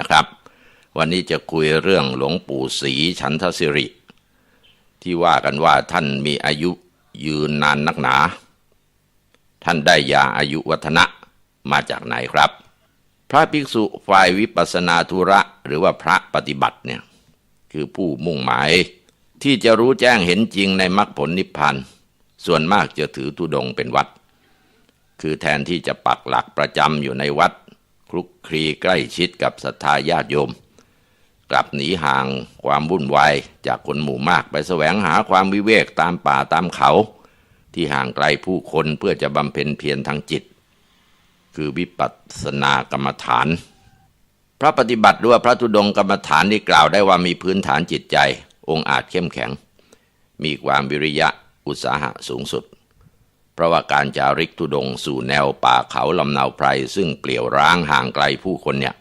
นะครับ วันนี้จะคุยเรื่องหลวงปู่ศรีฉันทศิริ ที่ว่ากันว่าท่านมีอายุยืนนานนักหนา ท่านได้ยาอายุวัฒนะมาจากไหนครับ พระภิกษุฝ่ายวิปัสนาธุระหรือว่าพระปฏิบัติเนี่ยคือผู้มุ่งหมาย ที่จะรู้แจ้งเห็นจริงในมรรคผลนิพพานส่วนมากจะถือธุดงเป็นวัด คือแทนที่จะปักหลักประจำอยู่ในวัด คลุกคลีใกล้ชิดกับศรัทธาญาติโยม กลับหนีห่างความวุ่นวายจากคนหมู่มากไปแสวงหาความวิเวกตามป่าตามเขา ที่ห่างไกลผู้คนเพื่อจะบำเพ็ญเพียรทางจิต คือวิปัสสนากรรมฐาน พระปฏิบัติหรือว่าพระธุดงกรรมฐานที่กล่าวได้ว่ามีพื้นฐานจิตใจ องค์อาจเข้มแข็ง มีความวิริยะอุตสาหะสูงสุด ราะว่าการจาริกทุดงสู่แนวป่าเขาลำเนาไพรซึ่งเปลี่ยวร้างห่างไกลผู้คนเนี่ย